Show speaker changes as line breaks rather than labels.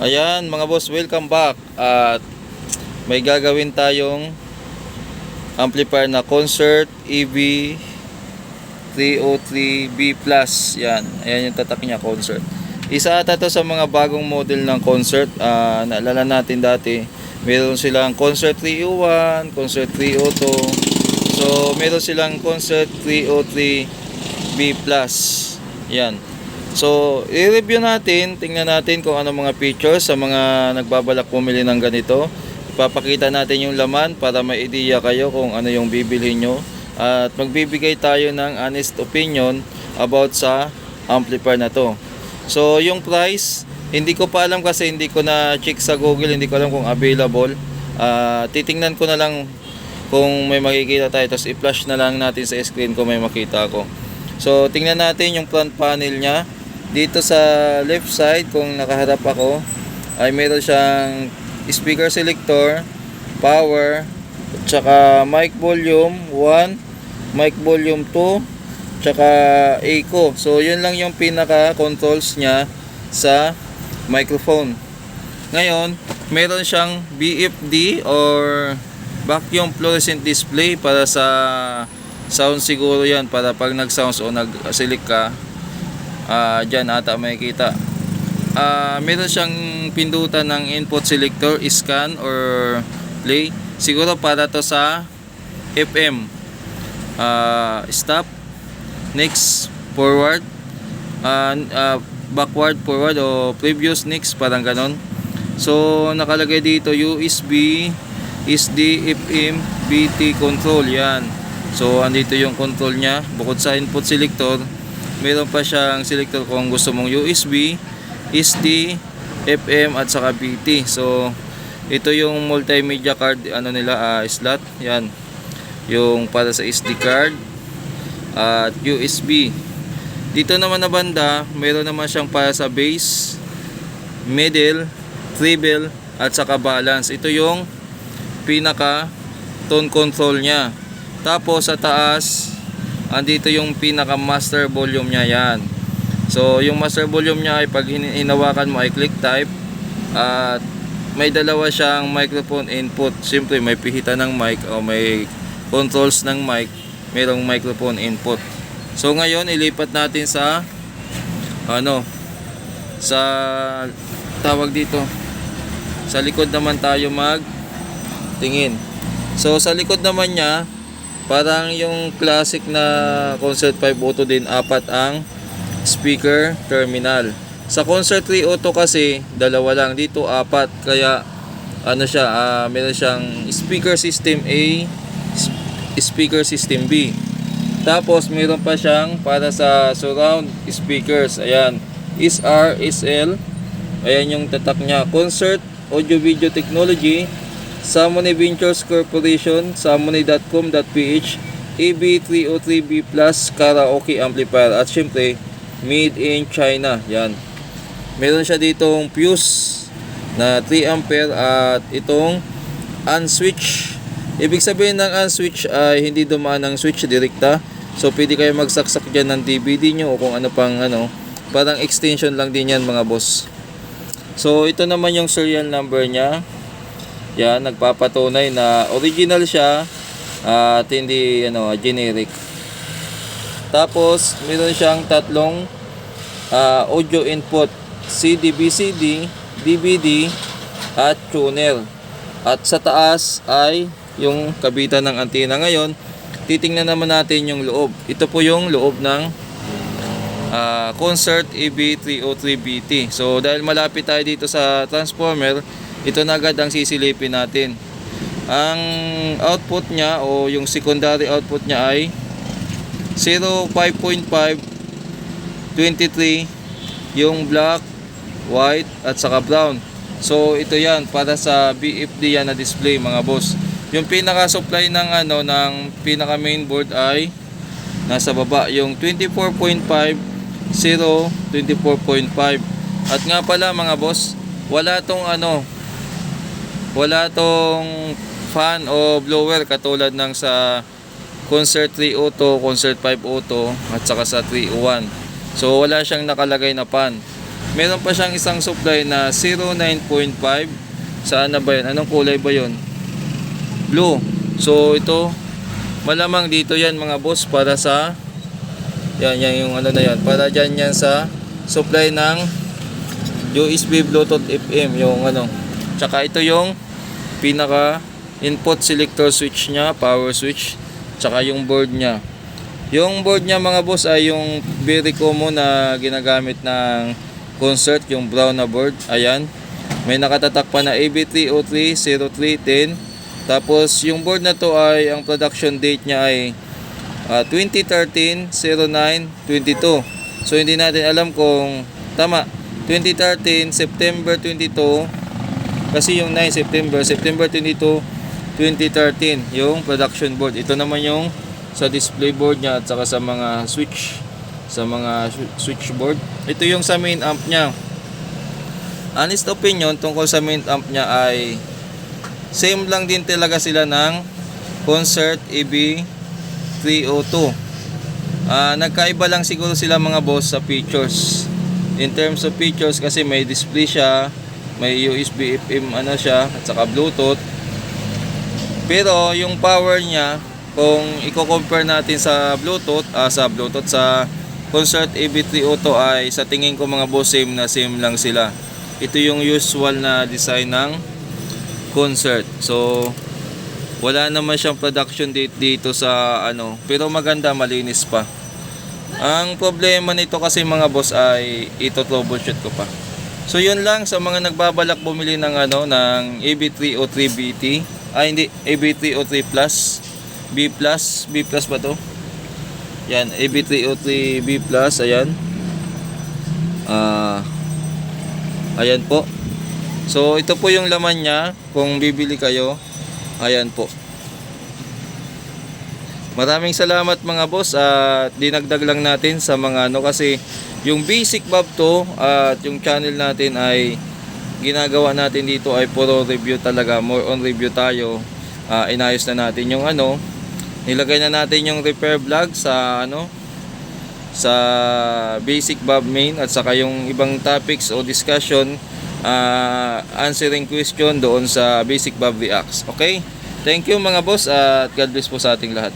Ayan mga boss, welcome back. At may gagawin tayong amplifier na Concert EB 303B Plus. Yan, ayan yung tatak niya, Concert. Isa ata to sa mga bagong model ng Concert. Ah, naalala natin dati, meron silang Concert 301, Concert 302. So, meron silang Concert 303B Plus. Yan. So, i-review natin, tingnan natin kung ano mga features sa mga nagbabalak pumili ng ganito. Ipapakita natin yung laman para may idea kayo kung ano yung bibilhin nyo. At magbibigay tayo ng honest opinion about sa amplifier na to. So, yung price, hindi ko pa alam kasi hindi ko na check sa Google, hindi ko alam kung available. Ah, titingnan ko na lang kung may makikita tayo, tapos i-flash na lang natin sa screen kung may makita ko. So, tingnan natin yung front panel niya. Dito sa left side, kung nakaharap ako, ay meron siyang speaker selector, power, at saka mic volume 1, mic volume 2, tsaka echo. So, yun lang yung pinaka controls niya sa microphone. Ngayon, meron siyang BFD or vacuum fluorescent display para sa sound siguro yan para pag nag-sounds o nag-select ka ah dyan ata makikita ah meron siyang pindutan ng input selector scan or play. Siguro para to sa FM ah stop. Next forward. Ah ah, backward forward o previous next parang ganon. So nakalagay dito USB SD FM BT control yan. So andito yung control niya. Bukod sa input selector meron pa siyang selector kung gusto mong USB SD FM at saka BT so ito yung multimedia card ano nila ah, slot. Yan. Yung para sa SD card at USB dito naman na banda meron naman siyang para sa bass middle treble at saka balance. Ito yung pinaka tone control niya. Tapos sa taas andito yung pinaka master volume niya yan. So yung master volume niya ay pag hin- hinawakan mo ay click type. At may dalawa siyang microphone input. Siyempre may pihitan ng mic o may controls ng mic merong microphone input. So ngayon ilipat natin sa ano sa tawag dito. Sa likod naman tayo mag tingin so sa likod naman niya parang yung classic na Concert 5 Auto din apat ang speaker terminal. Sa Concert 3 Auto kasi dalawa lang. Dito apat. Kaya ano siya ah, meron siyang speaker system A speaker system B. Tapos meron pa siyang para sa surround speakers. Ayan. SR SL ayan yung tatak niya. Concert Audio Video Technology Samony Ventures Corporation, samony.com.ph, AB303B Plus Karaoke Amplifier at syempre made in China. Yan. Meron siya ditong fuse na 3 ampere at itong unswitch. Ibig sabihin ng unswitch ay hindi dumaan ng switch direkta. So pwede kayo magsaksak diyan ng DVD nyo o kung ano pang ano. Parang extension lang din yan mga boss. So ito naman yung serial number niya. Yan, nagpapatunay na original siya at hindi ano, generic. Tapos, meron siyang tatlong ah, audio input CD, BCD, DVD at tuner. At sa taas ay yung kabitan ng antena. Ngayon, titingnan naman natin yung loob. Ito po yung loob ng ah, Concert E EB303BT. So dahil malapit tayo dito sa transformer, ito na agad ang sisilipin natin. Ang output niya o yung secondary output niya ay 05.5 23 yung black, white at saka brown. So ito yan para sa BFD yan na display mga boss. Yung pinaka supply ng ano ng pinaka mainboard ay nasa baba yung 24.5 0 24.5 at nga pala mga boss wala tong ano wala tong fan o blower katulad ng sa Concert 3 Auto, Concert 5 Auto at saka sa 301 so wala siyang nakalagay na fan meron pa siyang isang supply na 09.5. Saan na ba yun? Anong kulay ba yun? Blue. So ito, malamang dito yan mga boss para sa yan, yan yung ano na yan. Para dyan yan sa supply ng USB Bluetooth FM. Yung ano. Tsaka ito yung pinaka input selector switch niya, power switch. Tsaka yung board niya. Yung board niya mga boss ay yung very common na ginagamit ng concert, yung brown na board. Ayan. May nakatatak pa na AB303 0310. Tapos yung board na to ay ang production date niya ay ah, 2013 09 22. So hindi natin alam kung tama 2013 September 22 kasi yung 9 September September 22 2013 yung production board. Ito naman yung sa display board niya at saka sa mga switch sa mga swi- switchboard. Ito yung sa main amp niya. Honest opinion tungkol sa main amp niya ay same lang din talaga sila ng Concert EB 302. Ah, nagkaiba lang siguro sila mga boss sa features. In terms of features kasi may display siya, may USB FM ano siya at saka Bluetooth. Pero yung power niya kung i-compare natin sa Bluetooth, ah, sa Bluetooth sa Concert EB3 Auto ay sa tingin ko mga boss same na same lang sila. Ito yung usual na design ng Concert. So wala naman siyang production date dito sa ano, pero maganda malinis pa. Ang problema nito kasi mga boss ay ito troubleshoot ko pa. So yun lang sa mga nagbabalak bumili ng ano ng AB303 BT. Ay hindi, AB303 Plus. B Plus, B Plus ba to? Yan, AB303 B Plus, ayan. Ah Ayan po. So ito po yung laman niya kung bibili kayo. Ayan po. Maraming salamat mga boss at dinagdag lang natin sa mga ano kasi yung basic bob to at yung channel natin ay ginagawa natin dito ay puro review talaga more on review tayo. Ah, inayos na natin yung ano nilagay na natin yung repair vlog sa ano sa basic bob main at saka yung ibang topics o discussion ah, answering question doon sa basic bob reacts. Okay? Thank you mga boss at God bless po sa ating lahat